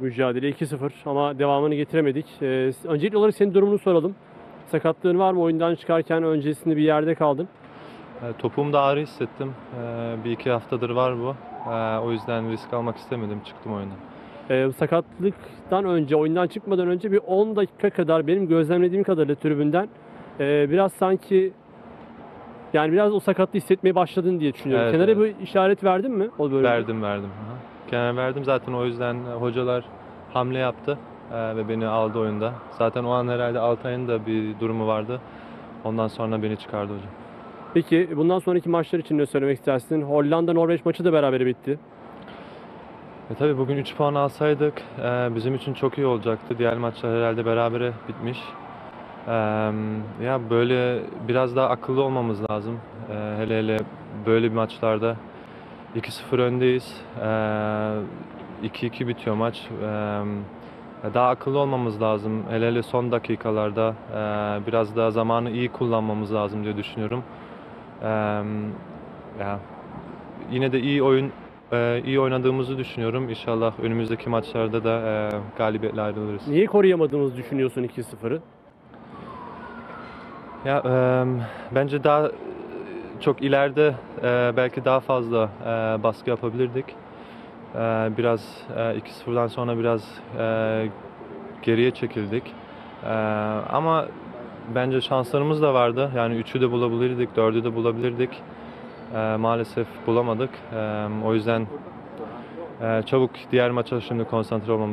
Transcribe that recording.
mücadele 2-0 ama devamını getiremedik. Ee, öncelikli olarak senin durumunu soralım. Sakatlığın var mı? Oyundan çıkarken öncesinde bir yerde kaldın. E, Topuğumda ağrı hissettim. E, Bir iki haftadır var bu. E, O yüzden risk almak istemedim. Çıktım oyundan. Ee, bu sakatlıktan önce, oyundan çıkmadan önce bir 10 dakika kadar benim gözlemlediğim kadarıyla tribünden e, biraz sanki yani biraz o sakatlığı hissetmeye başladın diye düşünüyorum. Evet, Kenara evet. bir işaret verdin mi o bölümde? Verdim verdim. Aha. Kenar verdim zaten o yüzden e, hocalar hamle yaptı e, ve beni aldı oyunda. Zaten o an herhalde Altay'ın da bir durumu vardı. Ondan sonra beni çıkardı hocam. Peki bundan sonraki maçlar için ne söylemek istersin? Hollanda-Norveç maçı da berabere bitti. E tabii bugün 3 puan alsaydık e, bizim için çok iyi olacaktı. Diğer maçlar herhalde berabere bitmiş. Ya böyle biraz daha akıllı olmamız lazım. Hele hele böyle bir maçlarda 2-0 öndeyiz. E, 2-2 bitiyor maç. Daha akıllı olmamız lazım. Hele hele son dakikalarda biraz daha zamanı iyi kullanmamız lazım diye düşünüyorum. Ya yine de iyi oyun ee, iyi oynadığımızı düşünüyorum. İnşallah önümüzdeki maçlarda da e, galibiyetle ayrılırız. Niye koruyamadığımızı düşünüyorsun 2-0'ı? Ya e, bence daha çok ileride e, belki daha fazla e, baskı yapabilirdik. E, biraz e, 2-0'dan sonra biraz e, geriye çekildik. E, ama bence şanslarımız da vardı. Yani 3'ü de bulabilirdik, 4'ü de bulabilirdik. E, maalesef bulamadık. E, o yüzden e, çabuk diğer maça şimdi konsantre olmamız